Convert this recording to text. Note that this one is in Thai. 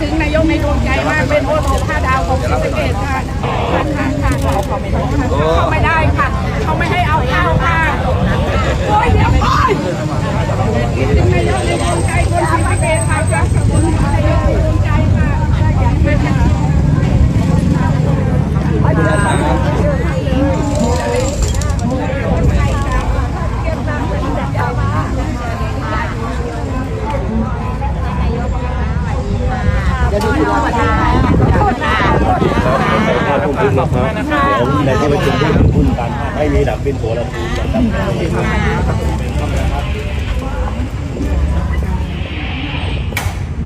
ถึงนายกในดวงใจมากเป็นโอโหห้าดาวของศรีสะเกด คุณขึ้นมาครับของในที่ประชุมที่คุณกันให้มีดับเป็นโสระภูมิดับเป็น